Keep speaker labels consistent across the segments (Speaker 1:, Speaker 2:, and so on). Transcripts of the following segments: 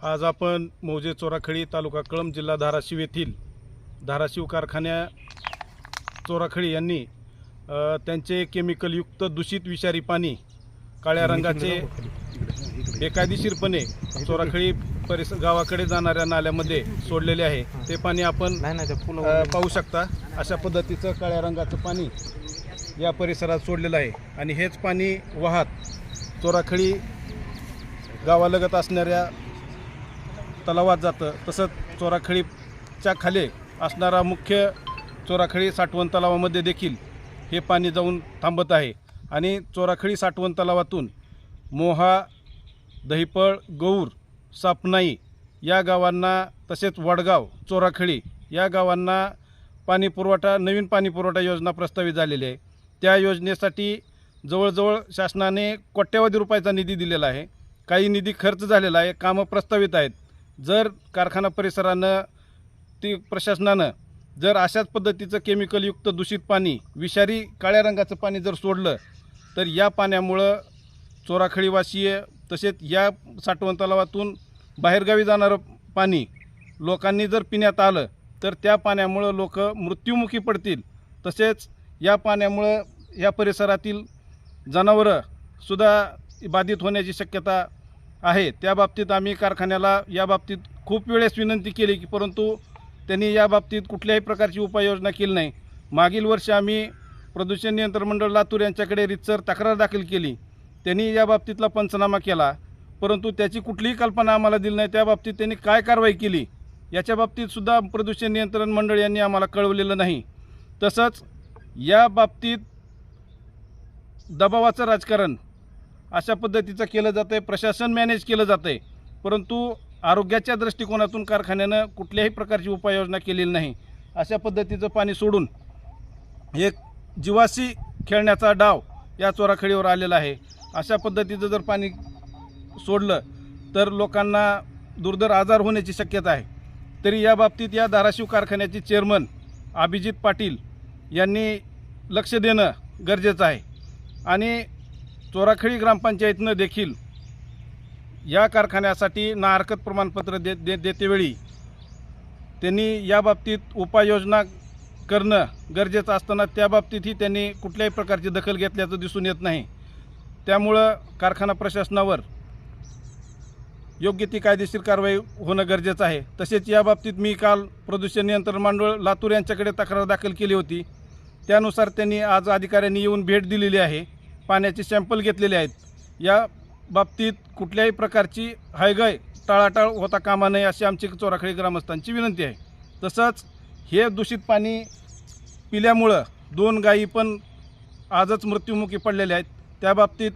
Speaker 1: आज आपण मौजे चोराखळी तालुका कळंब जिल्हा धाराशिव येथील धाराशिव कारखान्या चोराखळी यांनी त्यांचे केमिकलयुक्त दूषित विषारी पाणी काळ्या रंगाचे बेकायदेशीरपणे चोराखळी परिस गावाकडे जाणाऱ्या नाल्यामध्ये सोडलेले आहे. ते पाणी आपण पाहू शकता. अशा पद्धतीचं काळ्या रंगाचं पाणी या परिसरात सोडलेलं आहे. आणि हेच पाणी वाहत चोराखळी गावालगत असणाऱ्या तलावात जातं. तसंच चोराखळीच्या खाली असणारा मुख्य चोराखळी साठवण तलावामध्ये देखील हे पाणी जाऊन थांबत आहे. आणि चोराखळी साठवण तलावातून मोहा दहिपळ गौर सापनाई या गावांना तसेच वडगाव चोराखळी या गावांना पाणी पुरवठा नवीन पाणी पुरवठा योजना प्रस्तावित झालेली आहे. त्या योजनेसाठी जवळजवळ शासनाने कोट्यवधी रुपयाचा निधी दिलेला आहे. काही निधी खर्च झालेला आहे. कामं प्रस्तावित आहेत. जर कारखाना परिसरानं ती प्रशासनानं जर अशाच पद्धतीचं केमिकलयुक्त दूषित पाणी विषारी काळ्या रंगाचं पाणी जर सोडलं तर या पाण्यामुळं चोराखळीवासीय तसेच या साठवण तलावातून बाहेरगावी जाणारं पाणी लोकांनी जर पिण्यात आलं तर त्या पाण्यामुळं लोक मृत्युमुखी पडतील. तसेच या पाण्यामुळं या परिसरातील जनावरंसुद्धा बाधित होण्याची शक्यता आहे. त्या बाबतीत आम्ही कारखान्याला या बाबतीत खूप वेळेस विनंती केली की परंतु त्यांनी या बाबतीत कुठल्याही प्रकारची उपाययोजना केली नाही. मागील वर्षी आम्ही प्रदूषण नियंत्रण मंडळ लातूर यांच्याकडे रितसर तक्रार दाखल केली. त्यांनी या बाबतीतला पंचनामा केला. परंतु त्याची कुठलीही कल्पना आम्हाला दिली नाही. त्या बाबतीत त्यांनी काय कारवाई केली याच्या बाबतीतसुद्धा प्रदूषण नियंत्रण मंडळ यांनी आम्हाला कळवलेलं नाही. तसंच या बाबतीत दबावाचं राजकारण अशा पद्धतीचं केलं जातं आहे प्रशासन मॅनेज केलं जातं आहे परंतु आरोग्याच्या दृष्टिकोनातून कारखान्यानं कुठल्याही प्रकारची उपाययोजना केलेली नाही. अशा पद्धतीचं पाणी सोडून एक जीवाशी खेळण्याचा डाव या चोराखडीवर आलेला आहे. अशा पद्धतीचं जर पाणी सोडलं तर लोकांना दुर्धर आजार होण्याची शक्यता आहे. तरी या बाबतीत या धाराशिव कारखान्याचे चेअरमन अभिजित पाटील यांनी लक्ष देणं गरजेचं आहे. आणि चोराखळी ग्रामपंचायतनं देखील या कारखान्यासाठी ना हरकत प्रमाणपत्र दे दे देतेवेळी त्यांनी या बाबतीत उपाययोजना करणं गरजेचं असताना त्या बाबतीतही त्यांनी कुठल्याही प्रकारची दखल घेतल्याचं दिसून येत नाही. त्यामुळं कारखाना प्रशासनावर योग्य ती कायदेशीर कारवाई होणं गरजेचं आहे. तसेच या बाबतीत मी काल प्रदूषण नियंत्रण मंडळ लातूर यांच्याकडे तक्रार दाखल केली होती. त्यानुसार त्यांनी आज अधिकाऱ्यांनी येऊन भेट दिलेली आहे. पाण्याचे सॅम्पल घेतलेले आहेत. या बाबतीत कुठल्याही प्रकारची हायगाय टाळाटाळ होता कामा नये अशी आमची चोराखळी ग्रामस्थांची विनंती आहे. तसंच हे दूषित पाणी पिल्यामुळं दोन गायी पण आजच मृत्युमुखी पडलेल्या आहेत. त्या बाबतीत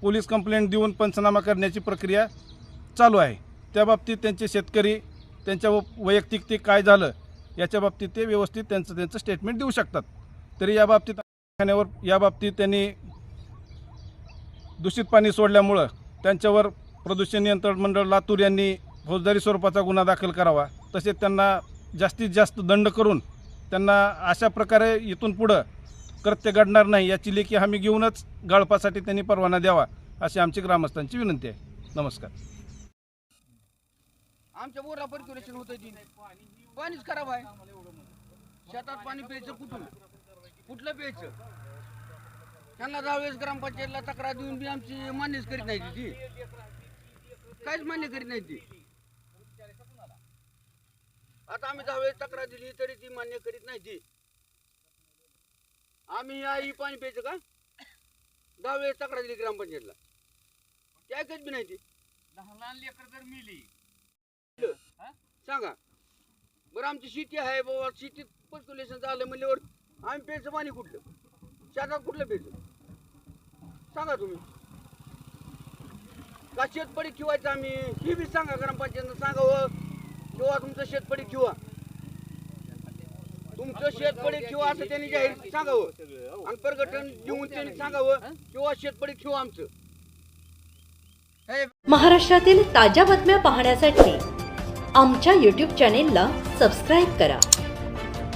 Speaker 1: पोलीस कंप्लेंट देऊन पंचनामा करण्याची प्रक्रिया चालू आहे. त्या बाबतीत त्यांचे शेतकरी त्यांच्या व- वैयक्तिक ते काय झालं याच्या बाबतीत ते व्यवस्थित त्यांचं त्यांचं स्टेटमेंट देऊ शकतात. तरी या बाबतीत कारखान्यावर या बाबतीत त्यांनी दूषित पाणी सोडल्यामुळं त्यांच्यावर प्रदूषण नियंत्रण मंडळ लातूर यांनी फौजदारी स्वरूपाचा गुन्हा दाखल करावा. तसेच त्यांना जास्तीत जास्त दंड करून त्यांना अशा प्रकारे इथून पुढं कृत्य घडणार नाही याची लेखी हमी घेऊनच गाळपासाठी त्यांनी परवाना द्यावा अशी आमची ग्रामस्थांची विनंती आहे. नमस्कार.
Speaker 2: आमच्या बोरला पर्क्युलेशन होतं ती पाणीच खराब आहे. शेतात पाणी प्यायचं कुठून? कुठलं प्यायचं? त्यांना दहा वेळेस ग्रामपंचायतला तक्रार देऊन बी आमची मान्यच करीत नाही ती. काहीच मान्य करीत नाही ती. आता आम्ही दहा वेळेस तक्रार दिली तरी ती मान्य करीत नाही ती. आम्ही ही पाणी प्यायचं का? दहा वेळेस तक्रार दिली ग्रामपंचायतला. ते ऐकत बी नाही ती.
Speaker 3: लहान लेकर जर मिली.
Speaker 2: सांगा. बरं आमची शेती आहे बाबा शेतीत पर्क्युलेशन झालं म्हणल्यावर आम्ही प्यायचं पाणी कुठलं? शेतात कुठलं प्यायचं सांगा तुम्ही. का शेतपडी किवायचं आम्ही? ही बी सांगा ग्रामपंचायतनं सांगावं हो. किंवा तुमचं शेतपडी किंवा तुमचं शेतपडी किंवा असं त्यांनी जाहीर सांगावं हो. आणि प्रगटन देऊन त्यांनी सांगावं हो. किंवा शेतपडी किंवा आमचं.
Speaker 4: महाराष्ट्रातील ताज्या बातम्या पाहण्यासाठी आमच्या यूट्यूब चॅनेलला सबस्क्राईब करा.